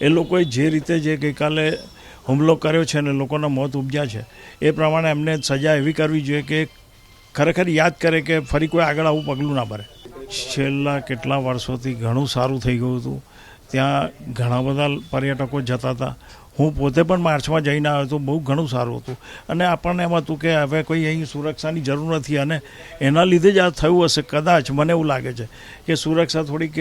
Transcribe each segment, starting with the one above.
એ લોકોએ જે રીતે જે ગઈકાલે હુમલો કર્યો છે અને લોકોના મોત ઉપજ્યા છે, એ પ્રમાણે એમને સજા એવી કરવી જોઈએ કે ખરેખર યાદ કરે કે ફરી કોઈ આગળ આવું પગલું ના ભરે. છેલ્લા કેટલા વર્ષોથી ઘણું સારું થઈ ગયું હતું. ત્યાં ઘણા બધા પર્યટકો જતા હતા. હું પોતે પણ માર્ચમાં જઈને આવ્યો હતો, બહુ ઘણું સારું હતું. અને આપણને એમ હતું કે હવે કોઈ અહીં સુરક્ષાની જરૂર નથી અને એના લીધે જ આ થયું હશે. કદાચ મને એવું લાગે છે કે સુરક્ષા થોડીક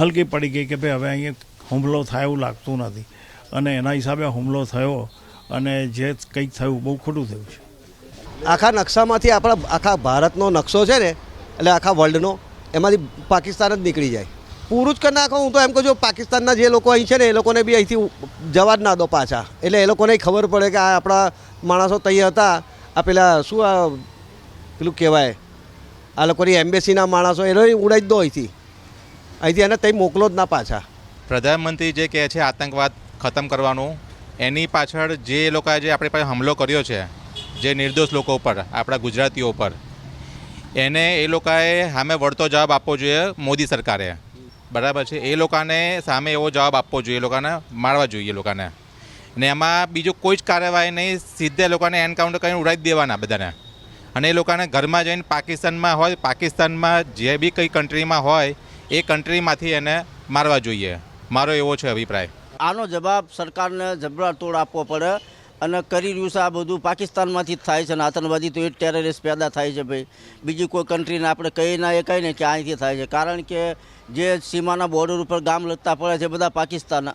હલકી પડી ગઈ કે ભાઈ હવે અહીંયા હુમલો થાય એવું લાગતું નથી. અને એના હિસાબે હુમલો થયો અને જે કંઈક થયું બહુ ખોટું થયું છે. આખા નકશામાંથી આપણા આખા ભારતનો નકશો છે ને, એટલે આખા વર્લ્ડનો એમાંથી પાકિસ્તાન જ નીકળી જાય. પૂરું જ કરી નાખો, હું તો એમ કહું છું, પાકિસ્તાનના જે લોકો અહીં છે ને, એ લોકોને બી અહીંથી જવા જ ના દો પાછા. એટલે એ લોકોને ખબર પડે કે આ આપણા માણસો ત્યાં હતા. આ પેલા શું આ પેલું કહેવાય? આ લોકોની એમ્બેસીના માણસો, એને ઉડાઈ દો અહીંથી. અહીંથી એને ત્યાં મોકલો જ ના પાછા. પ્રધાનમંત્રી જે કહે છે આતંકવાદ ખતમ કરવાનું, એની પાછળ જે લોકોએ જે આપણી પાસે હુમલો કર્યો છે, જે નિર્દોષ લોકો ઉપર, આપણા ગુજરાતીઓ ઉપર, એને એ લોકોએ સામે વળતો જવાબ આપવો જોઈએ મોદી સરકારે. બરાબર છે? એ લોકોને સામે એવો જવાબ આપવો જોઈએ, એ લોકોને મારવા જોઈએ લોકોને. ને એમાં બીજું કોઈ જ કાર્યવાહી નહીં, સીધે લોકોને એન્કાઉન્ટર કરીને ઉડાવી દેવાના બધાને. અને એ લોકોને ઘરમાં જઈને પાકિસ્તાનમાં હોય, પાકિસ્તાનમાં જે બી કઈ કન્ટ્રીમાં હોય, એ કન્ટ્રીમાંથી એને મારવા જોઈએ. મારો એવો છે અભિપ્રાય. આનો જવાબ સરકારને જબરાતોડ આપવો પડે અને કરી રહ્યું છે આ બધું પાકિસ્તાનમાંથી જ થાય છે અને આતંકવાદી તો એ ટેરરિસ્ટ પેદા થાય છે ભાઈ. બીજી કોઈ કન્ટ્રીને આપણે કહી ના એ કહીને કે અહીંથી થાય છે. કારણ કે જે સીમાના બોર્ડર ઉપર ગામ લગતા પડે છે બધા પાકિસ્તાન